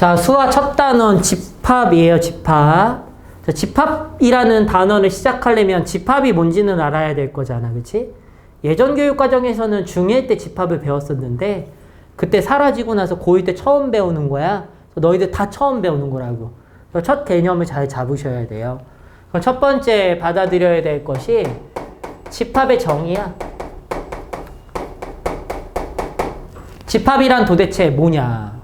자, 수화 첫 단어는 집합이에요, 집합. 자, 집합이라는 단어를 시작하려면 집합이 뭔지는 알아야 될 거잖아, 그치? 예전 교육 과정에서는 중1 때 집합을 배웠었는데, 그때 사라지고 나서 고1 때 처음 배우는 거야. 너희들 다 처음 배우는 거라고. 첫 개념을 잘 잡으셔야 돼요. 첫 번째 받아들여야 될 것이 집합의 정의야. 집합이란 도대체 뭐냐?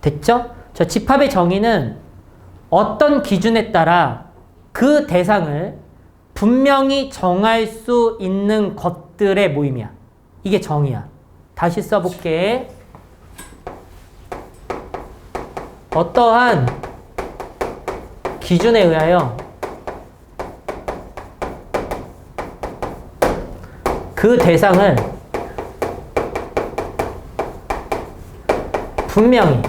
됐죠? 저 집합의 정의는 어떤 기준에 따라 그 대상을 분명히 정할 수 있는 것들의 모임이야. 이게 정의야. 다시 써볼게. 어떠한 기준에 의하여 그 대상을 분명히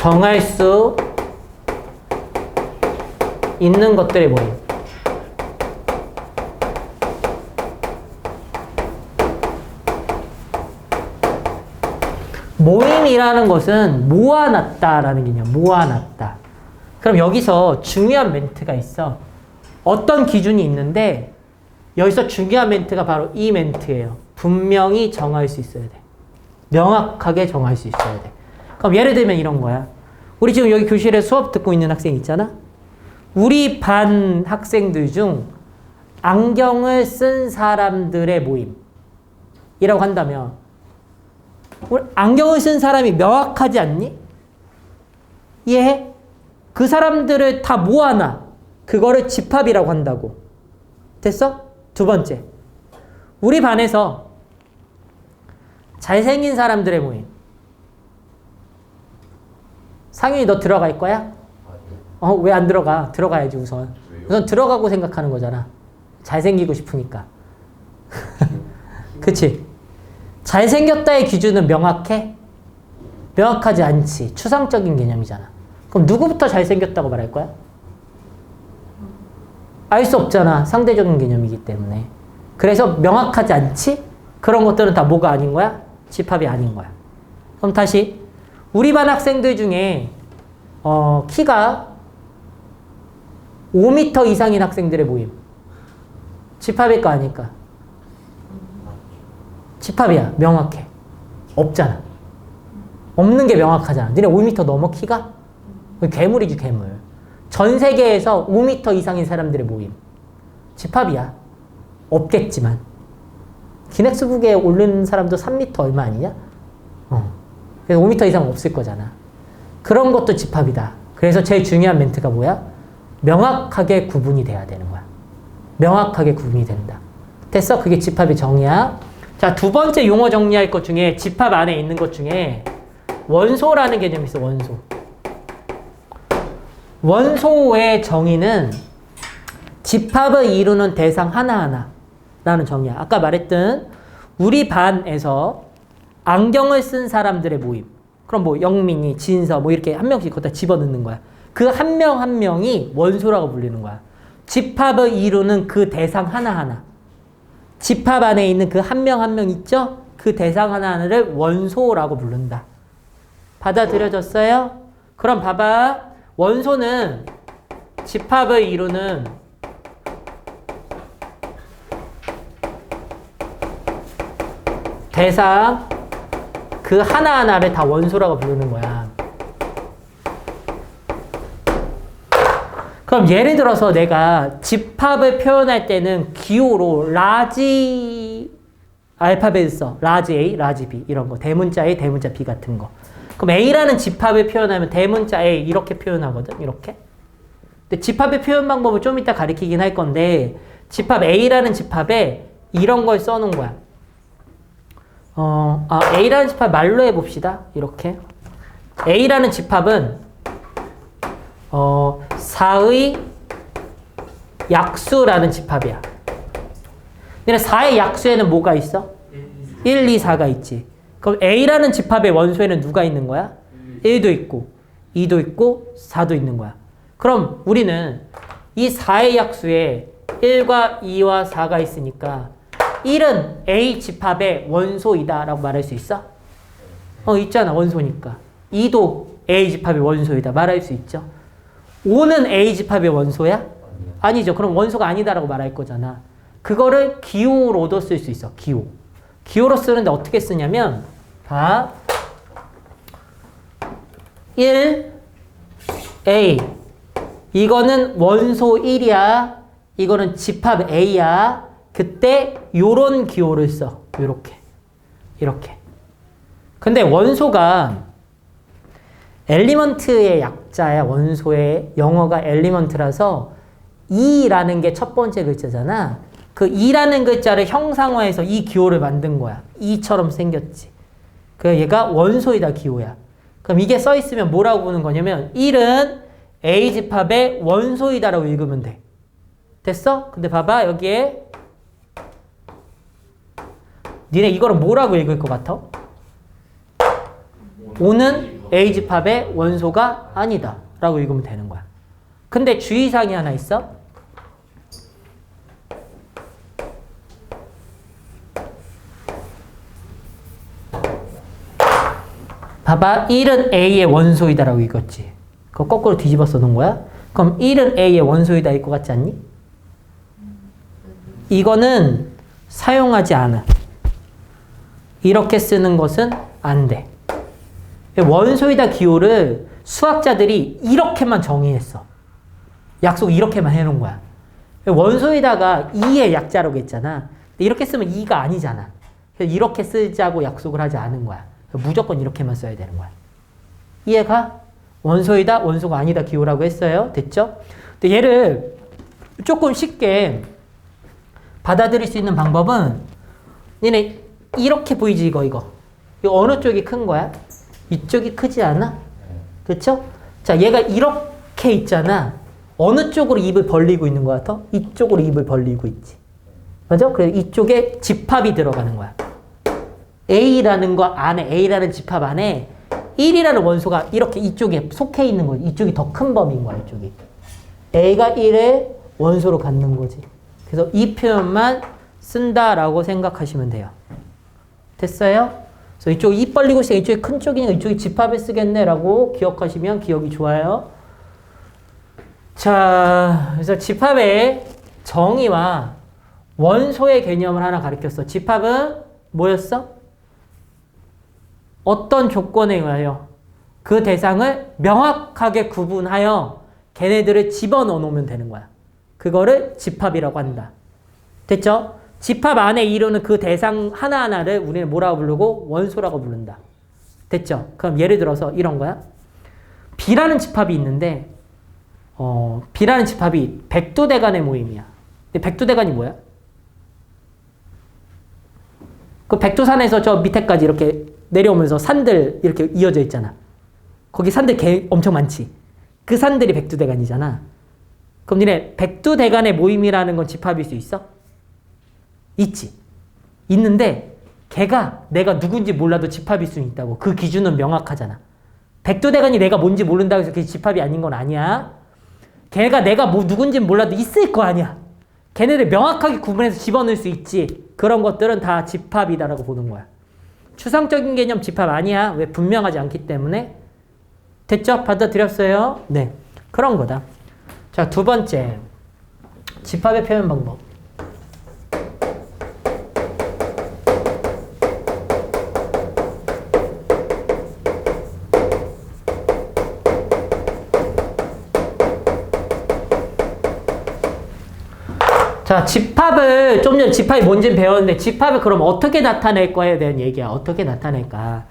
정할 수 있는 것들의 모임. 모임이라는 것은 모아놨다라는 개념, 모아놨다. 그럼 여기서 중요한 멘트가 있어. 어떤 기준이 있는데 여기서 중요한 멘트가 바로 이 멘트예요. 분명히 정할 수 있어야 돼. 명확하게 정할 수 있어야 돼. 그럼 예를 들면 이런 거야. 우리 지금 여기 교실에 수업 듣고 있는 학생 있잖아? 우리 반 학생들 중 안경을 쓴 사람들의 모임이라고 한다면 우리 안경을 쓴 사람이 명확하지 않니? 이해해? 그 사람들을 다 모아놔. 그거를 집합이라고 한다고. 됐어? 두 번째. 우리 반에서 잘생긴 사람들의 모임. 상윤이 너 들어갈 거야? 어, 왜 안 들어가? 들어가야지 우선. 우선 들어가고 생각하는 거잖아. 잘생기고 싶으니까. 그치? 잘생겼다의 기준은 명확해? 명확하지 않지. 추상적인 개념이잖아. 그럼 누구부터 잘생겼다고 말할 거야? 알 수 없잖아. 상대적인 개념이기 때문에. 그래서 명확하지 않지? 그런 것들은 다 뭐가 아닌 거야? 집합이 아닌 거야. 그럼 다시. 우리 반 학생들 중에, 어, 키가 5m 이상인 학생들의 모임. 집합일까 아닐까? 집합이야. 명확해. 없잖아. 없는 게 명확하잖아. 니네 5m 넘어 키가? 괴물이지, 괴물. 전 세계에서 5m 이상인 사람들의 모임. 집합이야. 없겠지만. 기넥스북에 오른 사람도 3m 얼마 아니냐? 어. 그래서 5m 이상 없을 거잖아. 그런 것도 집합이다. 그래서 제일 중요한 멘트가 뭐야? 명확하게 구분이 돼야 되는 거야. 명확하게 구분이 된다. 됐어? 그게 집합의 정의야. 자, 두 번째 용어 정리할 것 중에 집합 안에 있는 것 중에 원소라는 개념이 있어, 원소. 원소의 정의는 집합을 이루는 대상 하나하나라는 정의야. 아까 말했던 우리 반에서 안경을 쓴 사람들의 모임. 그럼 뭐 영민이, 진서 뭐 이렇게 한 명씩 거기다 집어넣는 거야. 그 한명한 명이 원소라고 불리는 거야. 집합을 이루는 그 대상 하나하나. 집합 안에 있는 그 한 명 한 명 있죠? 그 대상 하나하나를 원소라고 부른다. 받아들여졌어요? 그럼 봐봐. 원소는 집합을 이루는 대상 그 하나하나를 다 원소라고 부르는 거야. 그럼 예를 들어서 내가 집합을 표현할 때는 기호로 라지 알파벳 써. 라지 A, 라지 B 이런 거. 대문자 A, 대문자 B 같은 거. 그럼 A라는 집합을 표현하면 대문자 A 이렇게 표현하거든. 이렇게. 근데 집합의 표현 방법을 좀 이따 가리키긴 할 건데 집합 A라는 집합에 이런 걸 써놓은 거야. 어, 아, A라는 집합 말로 해봅시다. 이렇게. A라는 집합은, 어, 4의 약수라는 집합이야. 근데 4의 약수에는 뭐가 있어? 1, 2, 4가 있지. 그럼 A라는 집합의 원소에는 누가 있는 거야? 1도 있고, 2도 있고, 4도 있는 거야. 그럼 우리는 이 4의 약수에 1과 2와 4가 있으니까 1은 A 집합의 원소이다 라고 말할 수 있어? 어, 있잖아. 원소니까. 2도 A 집합의 원소이다. 말할 수 있죠. 5는 A 집합의 원소야? 아니죠. 그럼 원소가 아니다 라고 말할 거잖아. 그거를 기호로도 쓸 수 있어. 기호. 기호로 쓰는데 어떻게 쓰냐면 봐. 1 A 이거는 원소 1이야. 이거는 집합 A야. 그때 요런 기호를 써. 요렇게. 이렇게. 근데 원소가 엘리먼트의 약자야. 원소의 영어가 엘리먼트라서 E라는 게 첫 번째 글자잖아. 그 E라는 글자를 형상화해서 이 기호를 만든 거야. E처럼 생겼지. 그 얘가 원소이다 기호야. 그럼 이게 써 있으면 뭐라고 보는 거냐면 1은 A 집합의 원소이다라고 읽으면 돼. 됐어? 근데 봐봐 여기에 니네 이거를 뭐라고 읽을 것 같아? 5는 A 집합의 원소가 아니다 라고 읽으면 되는 거야. 근데 주의사항이 하나 있어. 봐봐 1은 A의 원소이다라고 읽었지. 그거 거꾸로 뒤집어 써놓은 거야. 그럼 1은 A의 원소이다 읽고 같지 않니? 이거는 사용하지 않아. 이렇게 쓰는 것은 안 돼. 원소이다 기호를 수학자들이 이렇게만 정의했어. 약속 이렇게만 해놓은 거야. 원소이다가 2의 약자라고 했잖아. 이렇게 쓰면 2가 아니잖아. 그래서 이렇게 쓰자고 약속을 하지 않은 거야. 무조건 이렇게만 써야 되는 거야. 이해가? 원소이다, 원소가 아니다 기호라고 했어요. 됐죠? 근데 얘를 조금 쉽게 받아들일 수 있는 방법은 니네 이렇게 보이지 이거 이거. 이거 어느 쪽이 큰 거야? 이쪽이 크지 않아? 그렇죠? 자, 얘가 이렇게 있잖아. 어느 쪽으로 입을 벌리고 있는 것 같아? 이쪽으로 입을 벌리고 있지. 맞아? 그래서 이쪽에 집합이 들어가는 거야. A라는 거 안에, A라는 집합 안에 1이라는 원소가 이렇게 이쪽에 속해 있는 거지. 이쪽이 더 큰 범위인 거야, 이쪽이. A가 1의 원소로 갖는 거지. 그래서 이 표현만 쓴다라고 생각하시면 돼요. 됐어요? 그래서 이쪽 입 벌리고 있으니까 이쪽이 큰 쪽이니까 이쪽이 집합에 쓰겠네라고 기억하시면 기억이 좋아요. 자, 그래서 집합의 정의와 원소의 개념을 하나 가르쳤어. 집합은 뭐였어? 어떤 조건에 의하여 그 대상을 명확하게 구분하여 걔네들을 집어넣어 놓으면 되는 거야. 그거를 집합이라고 한다. 됐죠? 집합 안에 이루는 그 대상 하나하나를 우리는 뭐라고 부르고 원소라고 부른다. 됐죠? 그럼 예를 들어서 이런 거야. B라는 집합이 있는데 어, B라는 집합이 백두대간의 모임이야. 근데 백두대간이 뭐야? 그 백두산에서 저 밑에까지 이렇게 내려오면서 산들 이렇게 이어져 있잖아. 거기 산들 개 엄청 많지. 그 산들이 백두대간이잖아. 그럼 니네 백두대간의 모임이라는 건 집합일 수 있어? 있지. 있는데 걔가 내가 누군지 몰라도 집합일 수 있다고. 그 기준은 명확하잖아. 백두대간이 내가 뭔지 모른다고 해서 그게 집합이 아닌 건 아니야. 걔가 내가 뭐 누군지 몰라도 있을 거 아니야. 걔네들 명확하게 구분해서 집어넣을 수 있지. 그런 것들은 다 집합이다라고 보는 거야. 추상적인 개념 집합 아니야. 왜 분명하지 않기 때문에. 됐죠? 받아들였어요? 네. 그런 거다. 자, 두 번째. 집합의 표현 방법. 자, 집합을 좀 전에 집합이 뭔지 배웠는데 집합을 그럼 어떻게 나타낼 거에 대한 얘기야. 어떻게 나타낼까?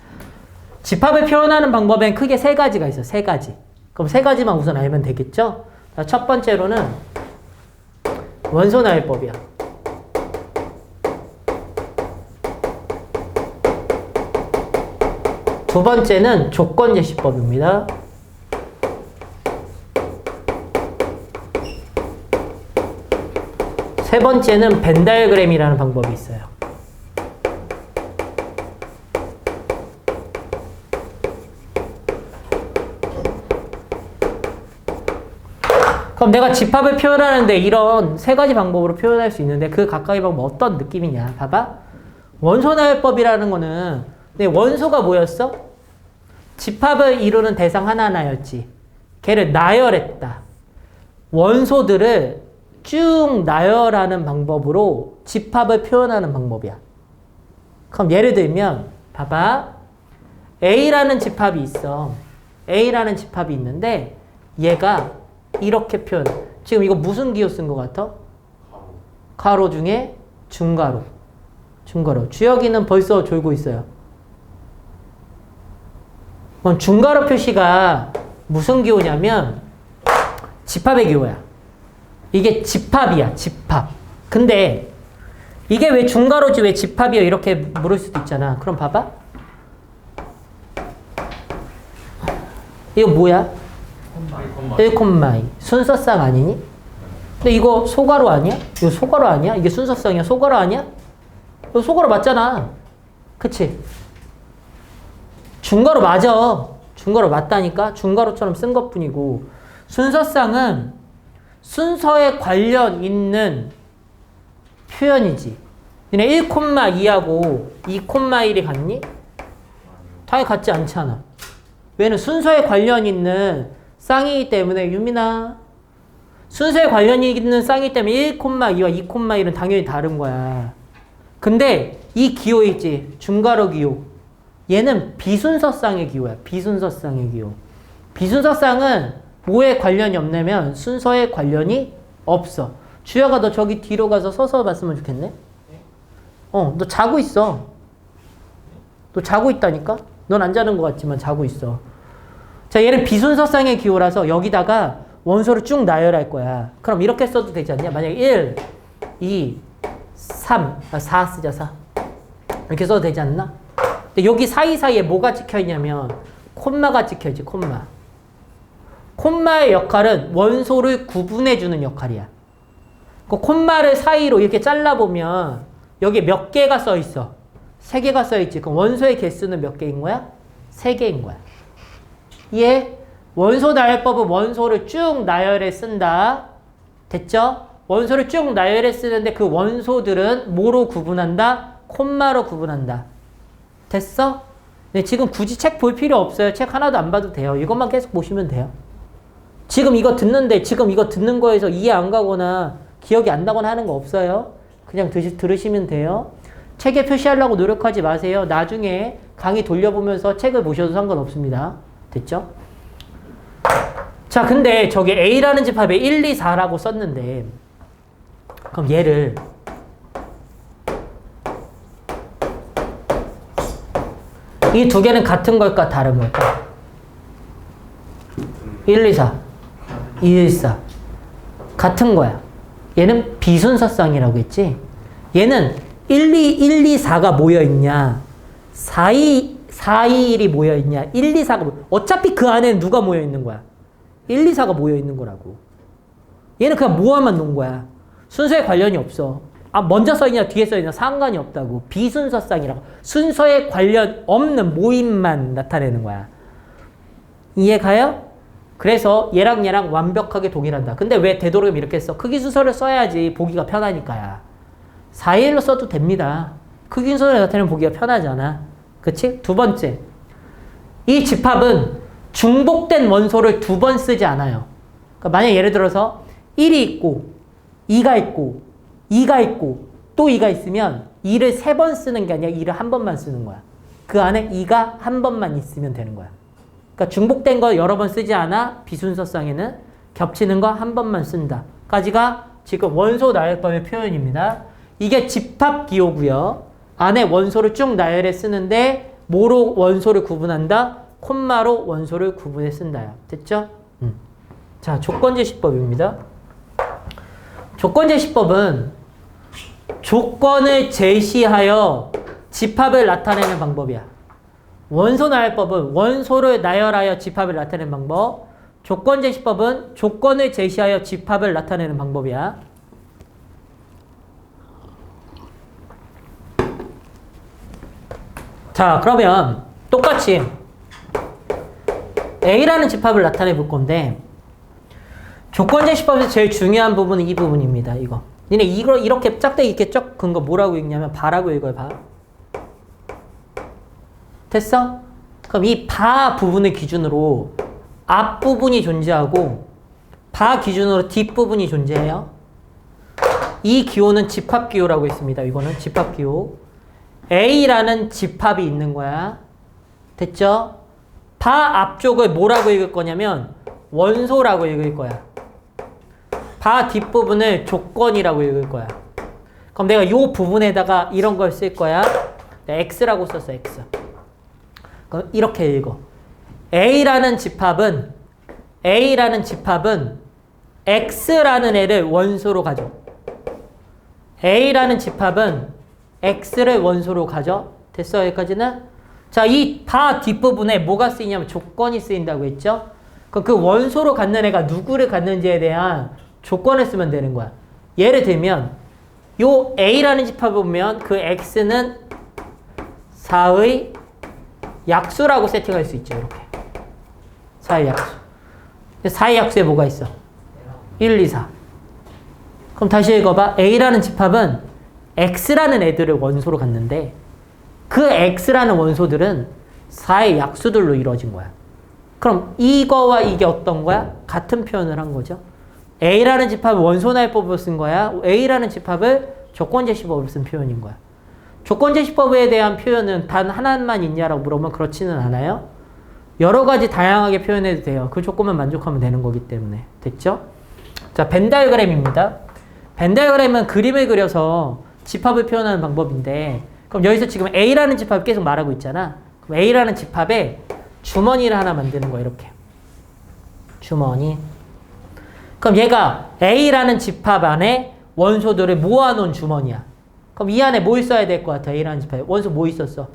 집합을 표현하는 방법엔 크게 세 가지가 있어. 세 가지. 그럼 세 가지만 우선 알면 되겠죠? 자, 첫 번째로는 원소 나열법이야. 두 번째는 조건 제시법입니다. 세 번째는 벤 다이어그램이라는 방법이 있어요. 그럼 내가 집합을 표현하는데 이런 세 가지 방법으로 표현할 수 있는데 그 각각의 방법 어떤 느낌이냐? 봐봐. 원소 나열법이라는 거는 근데 원소가 뭐였어? 집합을 이루는 대상 하나하나였지. 걔를 나열했다. 원소들을 쭉 나열하는 방법으로 집합을 표현하는 방법이야. 그럼 예를 들면 봐봐. A라는 집합이 있어. A라는 집합이 있는데 얘가 이렇게 표현. 지금 이거 무슨 기호 쓴 것 같아? 가로 중에 중가로. 중가로. 주여기는 벌써 졸고 있어요. 그럼 중가로 표시가 무슨 기호냐면 집합의 기호야. 이게 집합이야, 집합. 근데 이게 왜 중가로지 왜 집합이야 이렇게 물을 수도 있잖아. 그럼 봐봐. 이거 뭐야? 1콤마이. 순서쌍 아니니? 근데 이거 소가로 아니야? 이거 소가로 아니야? 이게 순서쌍이야? 소가로 아니야? 이거 소가로 맞잖아. 그치? 중가로 맞아. 중가로 맞다니까? 중가로처럼 쓴 것 뿐이고. 순서쌍은 순서에 관련 있는 표현이지. 근데 1,2하고 2,1이 같니? 당연히 같지 않잖아. 왜는 순서에 관련 있는 쌍이기 때문에 유민아 순서에 관련이 있는 쌍이기 때문에 1,2와 2,1은 당연히 다른 거야. 근데 이 기호 있지 중가로 기호 얘는 비순서쌍의 기호야. 비순서쌍의 기호. 비순서쌍은 뭐에 관련이 없냐면 순서에 관련이 없어. 주야가 너 저기 뒤로 가서 서서 봤으면 좋겠네. 어, 너 자고 있어. 너 자고 있다니까? 넌 안 자는 것 같지만 자고 있어. 자, 얘는 비순서쌍의 기호라서 여기다가 원소를 쭉 나열할 거야. 그럼 이렇게 써도 되지 않냐? 만약에 1, 2, 3, 아, 4 쓰자, 4. 이렇게 써도 되지 않나? 근데 여기 사이사이에 뭐가 찍혀 있냐면 콤마가 찍혀 있지, 콤마. 콤마의 역할은 원소를 구분해 주는 역할이야. 그 콤마를 사이로 이렇게 잘라보면 여기 몇 개가 써 있어? 세 개가 써 있지. 그럼 원소의 개수는 몇 개인 거야? 세 개인 거야. 예? 원소 나열법은 원소를 쭉 나열해 쓴다. 됐죠? 원소를 쭉 나열해 쓰는데 그 원소들은 뭐로 구분한다? 콤마로 구분한다. 됐어? 네, 지금 굳이 책 볼 필요 없어요. 책 하나도 안 봐도 돼요. 이것만 계속 보시면 돼요. 지금 이거 듣는데 지금 이거 듣는 거에서 이해 안 가거나 기억이 안 나거나 하는 거 없어요. 그냥 드시, 들으시면 돼요. 책에 표시하려고 노력하지 마세요. 나중에 강의 돌려보면서 책을 보셔도 상관없습니다. 됐죠? 자, 근데 저기 A라는 집합에 1, 2, 4라고 썼는데 그럼 얘를 이 두 개는 같은 걸까 다른 걸까? 1, 2, 4 2, 1, 4 같은 거야. 얘는 비순서쌍이라고 했지. 얘는 1, 2, 1, 2, 4가 모여 있냐? 4, 2, 4, 2, 1이 모여 있냐? 1, 2, 4가 모여. 어차피 그 안에 누가 모여 있는 거야? 1, 2, 4가 모여 있는 거라고. 얘는 그냥 모아만 놓은 거야. 순서에 관련이 없어. 아, 먼저 써있냐, 뒤에 써있냐, 상관이 없다고. 비순서쌍이라고. 순서에 관련 없는 모임만 나타내는 거야. 이해 가요? 그래서 얘랑 얘랑 완벽하게 동일한다. 근데 왜 되도록이면 이렇게 써? 크기 순서를 써야지 보기가 편하니까야. 4일로 써도 됩니다. 크기 순서를 나타내면 보기가 편하잖아. 그치? 두 번째. 이 집합은 중복된 원소를 두 번 쓰지 않아요. 그러니까 만약 예를 들어서 1이 있고 2가 있고 2가 있고 또 2가 있으면 2를 세 번 쓰는 게 아니라 2를 한 번만 쓰는 거야. 그 안에 2가 한 번만 있으면 되는 거야. 그러니까 중복된 거 여러 번 쓰지 않아 비순서쌍에는 겹치는 거 한 번만 쓴다. 까지가 지금 원소 나열법의 표현입니다. 이게 집합 기호고요. 안에 원소를 쭉 나열해 쓰는데 뭐로 원소를 구분한다? 콤마로 원소를 구분해 쓴다야. 됐죠? 음. 자, 조건제시법입니다. 조건제시법은 조건을 제시하여 집합을 나타내는 방법이야. 원소 나열법은 원소를 나열하여 집합을 나타내는 방법. 조건 제시법은 조건을 제시하여 집합을 나타내는 방법이야. 자, 그러면 똑같이 A라는 집합을 나타내 볼 건데 조건 제시법에서 제일 중요한 부분은 이 부분입니다. 이거. 니네 이거 이렇게 짝대기 이렇게 쩍근거 뭐라고 읽냐면 바라고 읽어요. 바. 됐어? 그럼 이 바 부분을 기준으로 앞부분이 존재하고 바 기준으로 뒷부분이 존재해요. 이 기호는 집합 기호라고 했습니다. 이거는 집합 기호. A라는 집합이 있는 거야. 됐죠? 바 앞쪽을 뭐라고 읽을 거냐면 원소라고 읽을 거야. 바 뒷부분을 조건이라고 읽을 거야. 그럼 내가 이 부분에다가 이런 걸 쓸 거야. 내가 X라고 썼어, X. 이렇게 읽어. A라는 집합은 A라는 집합은 X라는 애를 원소로 가져. A라는 집합은 X를 원소로 가져. 됐어, 여기까지는? 자, 이바 뒷부분에 뭐가 쓰이냐면 조건이 쓰인다고 했죠? 그럼 그 원소로 갖는 애가 누구를 갖는지에 대한 조건을 쓰면 되는 거야. 예를 들면, 요 A라는 집합을 보면 그 X는 4의 약수라고 세팅할 수 있죠, 이렇게. 4의 약수. 4의 약수에 뭐가 있어? 1, 2, 4. 그럼 다시 읽어봐. A라는 집합은 X라는 애들을 원소로 갖는데 그 X라는 원소들은 4의 약수들로 이루어진 거야. 그럼 이거와 이게 어떤 거야? 같은 표현을 한 거죠. A라는 집합을 원소날법으로 쓴 거야. A라는 집합을 조건제시법으로 쓴 표현인 거야. 조건 제시법에 대한 표현은 단 하나만 있냐라고 물어보면 그렇지는 않아요. 여러 가지 다양하게 표현해도 돼요. 그 조건만 만족하면 되는 거기 때문에. 됐죠? 자, 벤 다이그램입니다. 벤 다이그램은 그림을 그려서 집합을 표현하는 방법인데 그럼 여기서 지금 A라는 집합을 계속 말하고 있잖아. 그럼 A라는 집합에 주머니를 하나 만드는 거야, 이렇게. 주머니. 그럼 얘가 A라는 집합 안에 원소들을 모아놓은 주머니야. 그럼 이 안에 뭐 있어야 될 것 같아? A라는 집합에. 원소 뭐 있었어?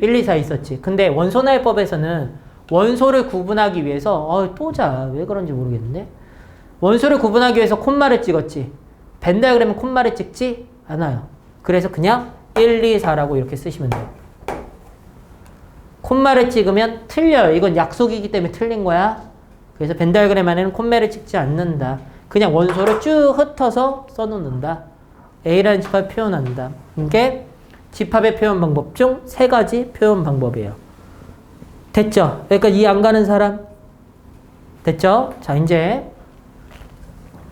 1, 2, 4 있었지. 근데 원소날법에서는 원소를 구분하기 위해서 어, 또자. 왜 그런지 모르겠는데. 원소를 구분하기 위해서 콤마를 찍었지. 벤다그램은 콤마를 찍지 않아요. 그래서 그냥 1, 2, 4라고 이렇게 쓰시면 돼요. 콤마를 찍으면 틀려요. 이건 약속이기 때문에 틀린 거야. 그래서 벤 다이그램 안에는 콤마를 찍지 않는다. 그냥 원소를 쭉 흩어서 써놓는다. A라는 집합을 표현한다. 이게 집합의 표현 방법 중 세 가지 표현 방법이에요. 됐죠? 그러니까 이 안 가는 사람? 됐죠? 자, 이제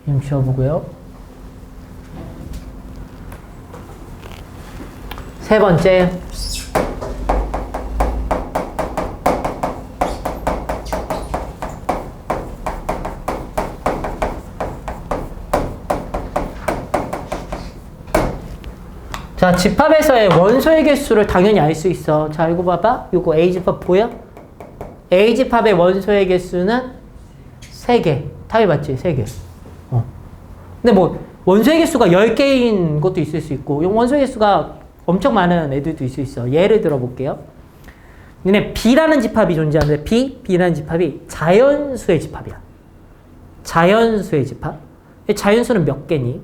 좀 쉬어보고요. 세 번째. 자, 집합에서의 원소의 개수를 당연히 알 수 있어. 자, 이거 봐봐. 이거 A 집합 보여? A 집합의 원소의 개수는 3개. 답이 맞지? 3개. 어. 근데 뭐, 원소의 개수가 10개인 것도 있을 수 있고, 이 원소의 개수가 엄청 많은 애들도 있을 수 있어. 예를 들어 볼게요. 근데 B라는 집합이 존재하는데, B, B라는 집합이 자연수의 집합이야. 자연수의 집합. 이 자연수는 몇 개니?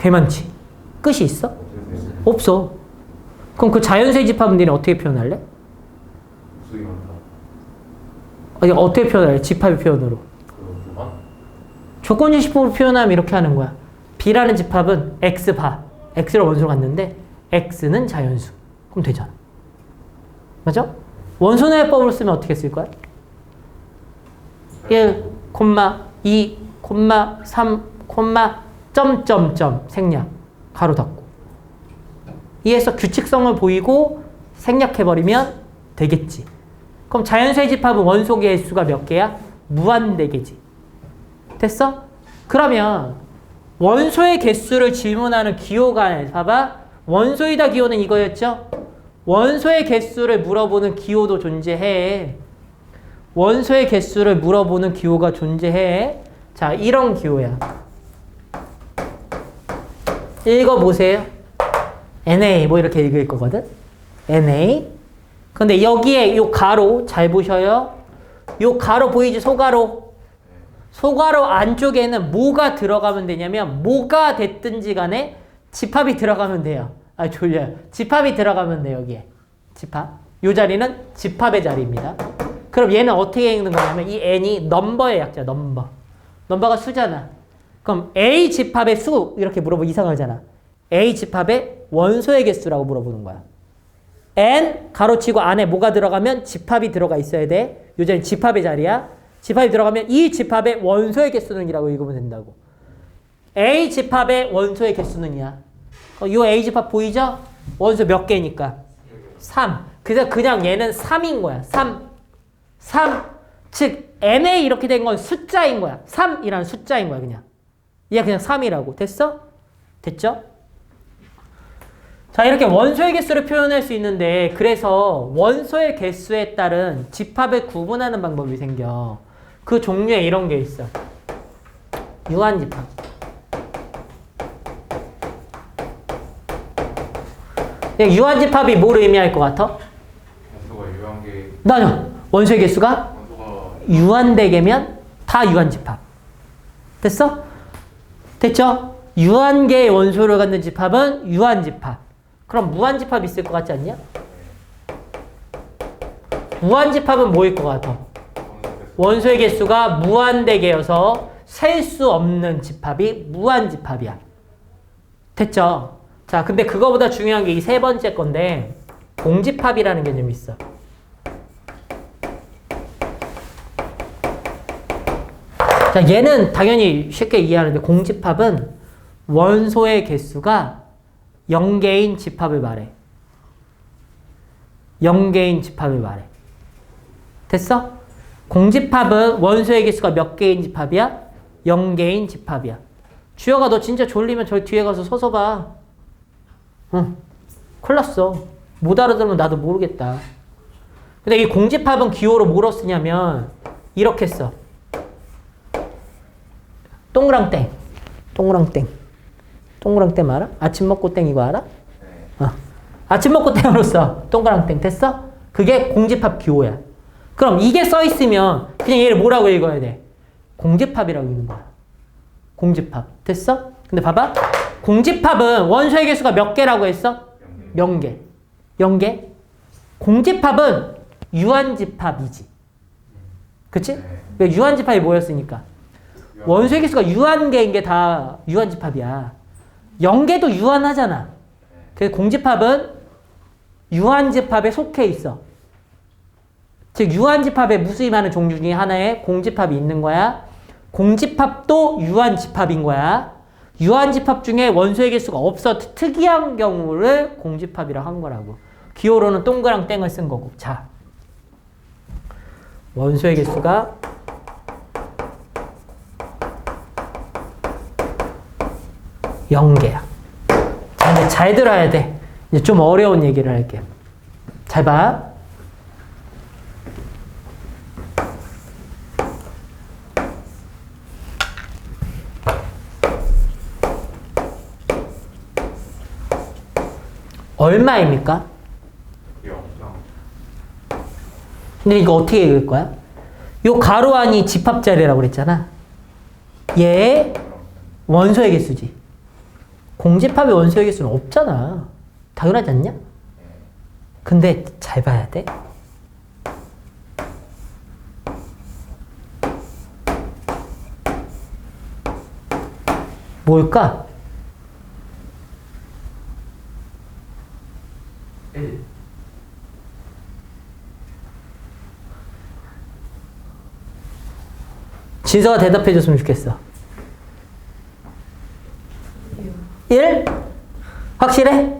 꽤 많지. 끝이 있어? 없어. 그럼 그 자연수의 집합은 니네 어떻게 표현할래? 아니, 어떻게 표현할래? 집합의 표현으로. 조건지식법으로 표현하면 이렇게 하는 거야. B라는 집합은 X바, X를 원소로 갔는데 X는 자연수. 그럼 되잖아. 맞아? 원소내법으로 쓰면 어떻게 쓸 거야? 1, 2, 3, 점점점 생략. 가로 닫고. 이에서 규칙성을 보이고 생략해버리면 되겠지. 그럼 자연수의 집합은 원소 개수가 몇 개야? 무한대 개지. 됐어? 그러면 원소의 개수를 질문하는 기호가 봐봐. 원소이다 기호는 이거였죠? 원소의 개수를 물어보는 기호도 존재해. 원소의 개수를 물어보는 기호가 존재해. 자, 이런 기호야. 읽어보세요. NA 뭐 이렇게 읽을 거거든. NA. 근데 여기에 요 가로 잘 보셔요. 요 가로 보이지 소가로. 소가로 안쪽에는 뭐가 들어가면 되냐면 뭐가 됐든지 간에 집합이 들어가면 돼요. 아 졸려요. 집합이 들어가면 돼 여기에. 집합. 요 자리는 집합의 자리입니다. 그럼 얘는 어떻게 읽는 거냐면 이 n이 넘버의 약자 넘버. 넘버가 수잖아. 그럼 A 집합의 수 이렇게 물어보면 이상하잖아. A 집합의 원소의 개수라고 물어보는 거야. n 가로치고 안에 뭐가 들어가면 집합이 들어가 있어야 돼. 요즘 집합의 자리야. 집합이 들어가면 이 집합의 원소의 개수는 이라고 읽으면 된다고. A 집합의 원소의 개수는 이야. 어, 이 A 집합 보이죠? 원소 몇 개니까? 3. 그래서 그냥 얘는 3인 거야. 3. 3. 즉 n에 이렇게 된 건 숫자인 거야. 3이라는 숫자인 거야, 그냥. 얘 그냥 3이라고. 됐어? 됐죠? 자, 이렇게 원소의 개수를 표현할 수 있는데, 그래서 원소의 개수에 따른 집합을 구분하는 방법이 생겨. 그 종류에 이런 게 있어. 유한집합. 유한집합이 뭘 의미할 것 같아? 원소가 유한계 나요. 원소의 개수가 원소가 유한대개면 다 유한집합. 됐어? 됐죠? 유한계의 원소를 갖는 집합은 유한집합. 그럼 무한집합 있을 것 같지 않냐? 무한집합은 뭐일 것 같아? 원소의 개수가 무한대개여서 셀 수 없는 집합이 무한집합이야. 됐죠? 자, 근데 그거보다 중요한 게 이 세 번째 건데 공집합이라는 개념이 있어. 자, 얘는 당연히 쉽게 이해하는데 공집합은 원소의 개수가 0개인 집합을 말해. 0개인 집합을 말해. 됐어? 공집합은 원소의 개수가 몇 개인 집합이야? 0개인 집합이야. 주혁아 너 진짜 졸리면 저 뒤에 가서 서서 봐. 응. 큰일 났어. 못 알아들으면 나도 모르겠다. 근데 이 공집합은 기호로 뭐로 쓰냐면 이렇게 써. 동그랑땡. 동그랑땡. 동그랑땡 알아? 아침 먹고 땡 이거 알아? 네. 어. 아침 먹고 땡으로 써. 동그랑땡 됐어? 그게 공집합 기호야. 그럼 이게 써 있으면 그냥 얘를 뭐라고 읽어야 돼? 공집합이라고 읽는 거야. 공집합. 됐어? 근데 봐봐. 공집합은 원소의 개수가 몇 개라고 했어? 연계 0개. 0개. 공집합은 유한집합이지. 그치? 네. 왜 유한집합이 뭐였으니까? 원소의 개수가 유한계인 게 다 유한집합이야. 0개도 유한하잖아. 그래서 공집합은 유한집합에 속해 있어. 즉 유한집합에 무수히 많은 종류 중에 하나에 공집합이 있는 거야. 공집합도 유한집합인 거야. 유한집합 중에 원소의 개수가 없어 특이한 경우를 공집합이라고 한 거라고. 기호로는 동그랑 땡을 쓴 거고. 자, 원소의 개수가 영개야 자, 이제 잘 들어야 돼. 이제 좀 어려운 얘기를 할게. 잘 봐. 얼마입니까? 영 근데 이거 어떻게 읽을 거야? 요 가로 안이 집합자리라고 그랬잖아. 얘 원소의 개수지. 공집합의 원소의 개수는 없잖아. 당연하지 않냐? 근데 잘 봐야 돼. 뭘까? 1 진서가 대답해 줬으면 좋겠어. 1? 확실해?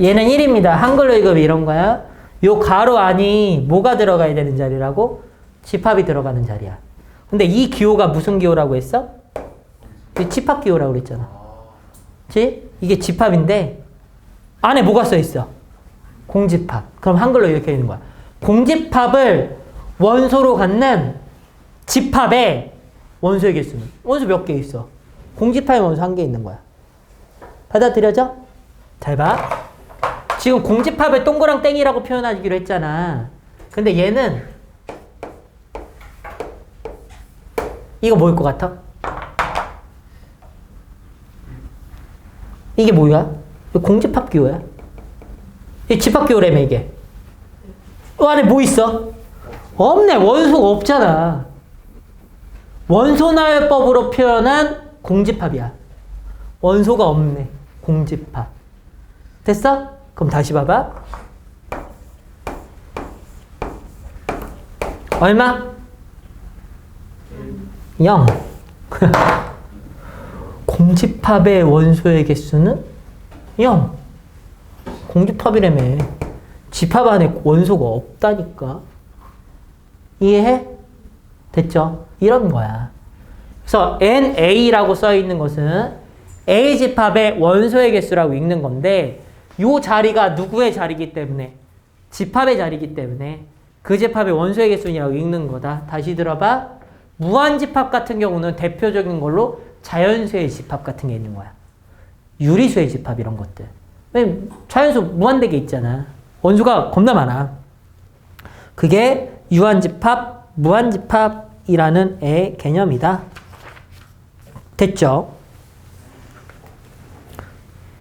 얘는 1입니다. 한글로 읽으면 이런 거야. 요 가로 안이 뭐가 들어가야 되는 자리라고? 집합이 들어가는 자리야. 근데 이 기호가 무슨 기호라고 했어? 이 집합 기호라고 그랬잖아. 그치? 이게 집합인데 안에 뭐가 써 있어? 공집합. 그럼 한글로 이렇게 있는 거야. 공집합을 원소로 갖는 집합의 원소의 개수는 원소 몇 개 있어? 공집합의 원소 한 개 있는 거야. 받아들여져? 잘 봐. 지금 공집합을 동그랑 땡이라고 표현하기로 했잖아. 근데 얘는 이거 뭐일 것 같아? 이게 뭐야? 공집합 기호야. 이 집합 기호라며 이게. 이 안에 뭐 있어? 없네. 원소가 없잖아. 원소나열법으로 표현한 공집합이야. 원소가 없네. 공집합. 됐어? 그럼 다시 봐봐. 얼마? 0. 공집합의 원소의 개수는 0. 공집합이라며. 집합 안에 원소가 없다니까. 이해해? 됐죠? 이런 거야. 그래서 NA라고 써 있는 것은 A 집합의 원소의 개수라고 읽는 건데 요 자리가 누구의 자리이기 때문에 집합의 자리이기 때문에 그 집합의 원소의 개수냐고 읽는 거다. 다시 들어봐. 무한 집합 같은 경우는 대표적인 걸로 자연수의 집합 같은 게 있는 거야. 유리수의 집합 이런 것들. 자연수 무한대게 있잖아. 원소가 겁나 많아. 그게 유한집합, 무한집합이라는 애 개념이다. 됐죠?